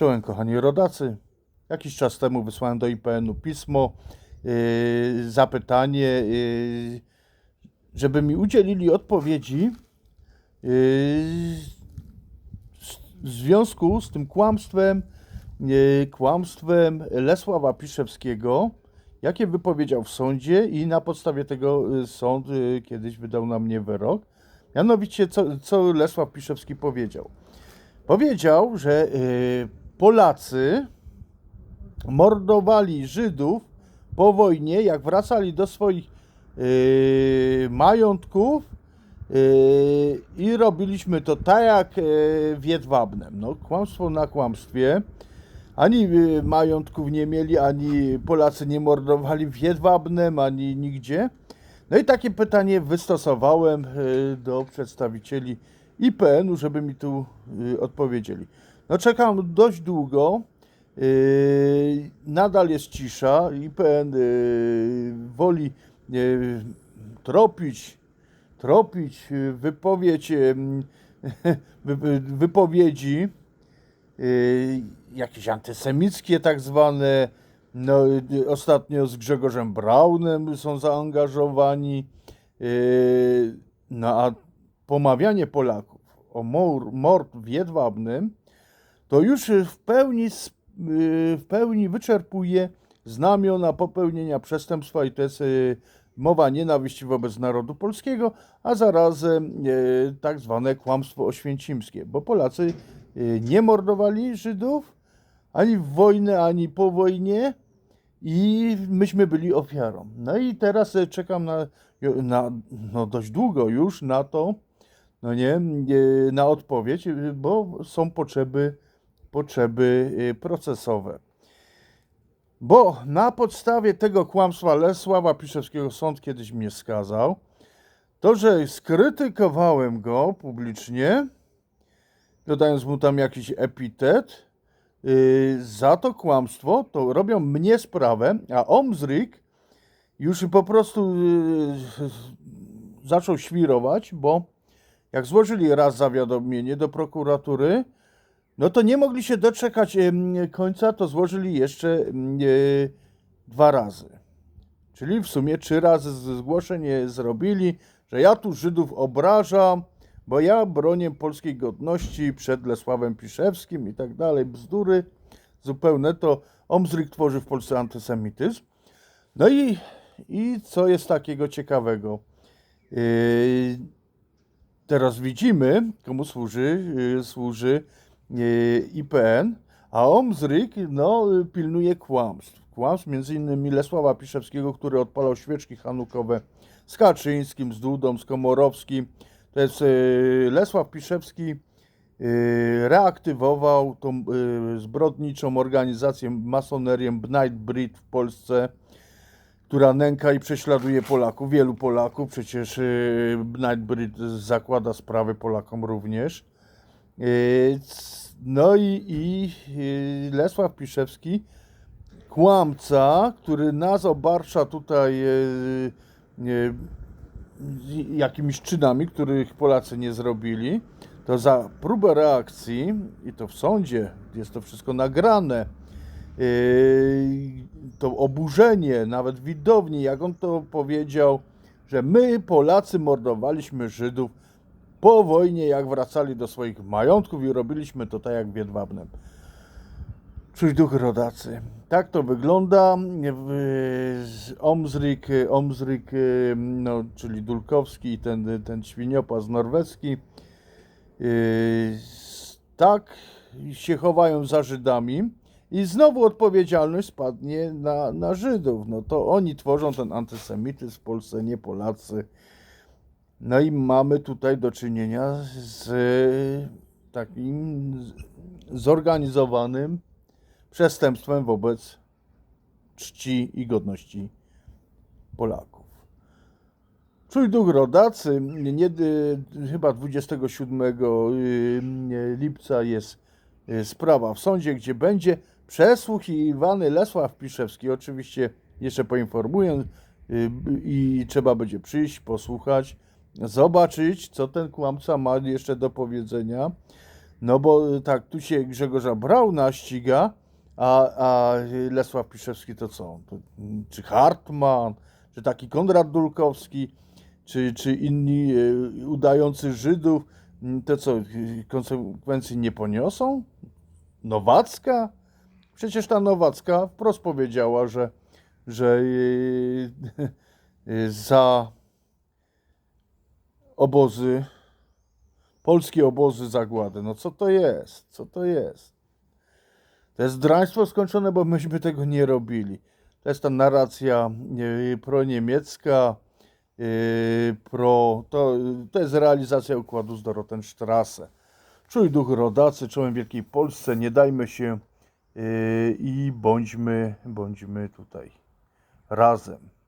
Czołem kochani rodacy. Jakiś czas temu wysłałem do IPN-u pismo, yy, zapytanie, yy, żeby mi udzielili odpowiedzi yy, w związku z tym kłamstwem, yy, kłamstwem Lesława Piszewskiego, jakie wypowiedział w sądzie i na podstawie tego yy, sąd yy, kiedyś wydał na mnie wyrok. Mianowicie, co, co Lesław Piszewski powiedział? Powiedział, że y, Polacy mordowali Żydów po wojnie, jak wracali do swoich y, majątków y, i robiliśmy to tak jak y, w Jedwabnem. No, kłamstwo na kłamstwie. Ani y, majątków nie mieli, ani Polacy nie mordowali w Jedwabnem, ani nigdzie. No i takie pytanie wystosowałem y, do przedstawicieli IPN-u, żeby mi tu y, odpowiedzieli. No czekam dość długo. y, Nadal jest cisza. IPN y, woli y, tropić, tropić wypowiedź, wy- wy- wypowiedzi jakieś antysemickie tak zwane. No, ostatnio z Grzegorzem Braunem są zaangażowani. No a pomawianie Polaków o mor- mord w Jedwabnym to już w pełni, y, w pełni wyczerpuje znamiona popełnienia przestępstwa i to jest y, mowa nienawiści wobec narodu polskiego, a zarazem y, tak zwane kłamstwo oświęcimskie, bo Polacy nie mordowali Żydów ani w wojnę, ani po wojnie i myśmy byli ofiarą. No i teraz czekam na, na no dość długo już na to, no nie, na odpowiedź, bo są potrzeby, potrzeby y, procesowe. Bo na podstawie tego kłamstwa Lesława Piszewskiego sąd kiedyś mnie skazał, to, że skrytykowałem go publicznie, dodając mu tam jakiś epitet, y, za to kłamstwo, to robią mnie sprawę, a Omzryk już po prostu y, zaczął świrować, bo jak złożyli raz zawiadomienie do prokuratury, no to nie mogli się doczekać końca, to złożyli jeszcze e, dwa razy. Czyli w sumie trzy razy zgłoszenie zrobili, że ja tu Żydów obrażam, bo ja bronię polskiej godności przed Lesławem Piszewskim i tak dalej. Bzdury zupełne to Omzryk tworzy w Polsce antysemityzm. No i, i co jest takiego ciekawego? Yy, teraz widzimy, komu służy, yy, służy IPN, a Omzryk no, yy, pilnuje kłamstw. Kłamstw innymi Lesława Piszewskiego, który odpalał świeczki hanukowe z Kaczyńskim, z Dudą, z Komorowskim. To jest yy, Lesław Piszewski reaktywował tą zbrodniczą organizację, masonerię Bnight Breed w Polsce, która nęka i prześladuje Polaków, wielu Polaków. Przecież yy, Nightbreed zakłada sprawy Polakom również. No i, i yy, Lesław Piszewski, kłamca, który nas obarcza tutaj yy, z jakimiś czynami, których Polacy nie zrobili, to za próbę reakcji, i to w sądzie, jest to wszystko nagrane, to oburzenie, nawet widowni, jak on to powiedział, że my Polacy mordowaliśmy Żydów po wojnie, jak wracali do swoich majątków i robiliśmy to tak jak w Jedwabnem. Czuć duch rodacy. Tak to wygląda. Yy, Omzryk, Omzryk no, czyli Dulkowski i ten, ten świniopas norweski. Yy, tak się chowają za Żydami i znowu odpowiedzialność spadnie na, na Żydów. No to oni tworzą ten antysemityzm w Polsce, nie Polacy. No i mamy tutaj do czynienia z takim zorganizowanym przestępstwem wobec czci i godności Polaków. Czuj duch rodacy, nie, y, chyba 27 y, lipca jest sprawa w sądzie, gdzie będzie przesłuchiwany Lesław Piszewski. Oczywiście jeszcze poinformuję i trzeba będzie przyjść, posłuchać, zobaczyć, co ten kłamca ma jeszcze do powiedzenia. No bo y, tak, tu się Grzegorza Brauna ściga, a, a Lesław Piszewski to co? Mm, czy Hartman, czy taki Konrad Dulkowski, czy, czy inni y, udający Żydów, mm, to co, y, konsekwencji nie poniosą? Nowacka? Przecież ta Nowacka wprost powiedziała, że, że y, y, za obozy, polskie obozy zagłady. No co to jest? Co to jest? To jest draństwo skończone, bo myśmy tego nie robili. To jest ta narracja yy, proniemiecka, yy, pro, to, to jest realizacja układu z Dorotenstrasse. Czuj duch rodacy, czołem Wielkiej Polsce, nie dajmy się yy, i bądźmy, bądźmy tutaj razem.